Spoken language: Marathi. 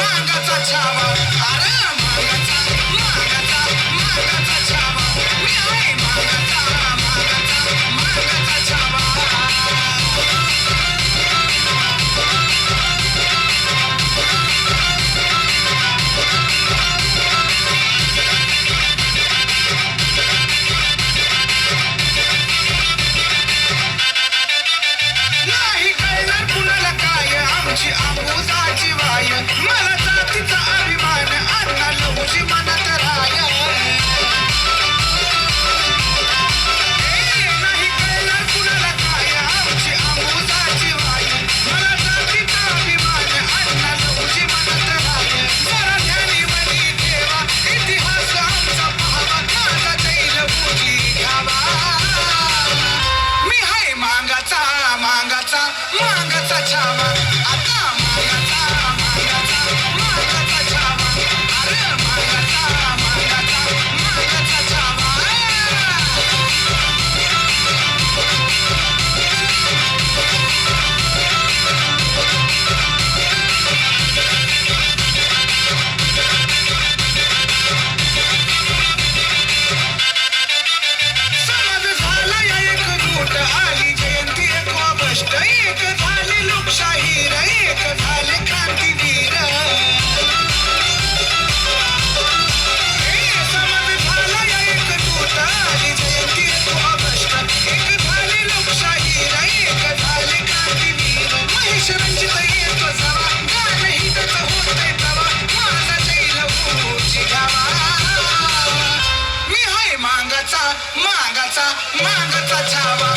मागाचा छावा. आराम एक झाले लोकशाहीर एक झाले क्रांतीवीर. हे झाला एक गोट आली जयंती एक ऑगस्ट. एक झाले एक झाले क्रांतीवीर. महेश रंजित येतो जवा गाणं होतंय तवा. माझा जैल ऊची गावा. मी हाय मांगाचा मांगाचा मांगाचा छावा.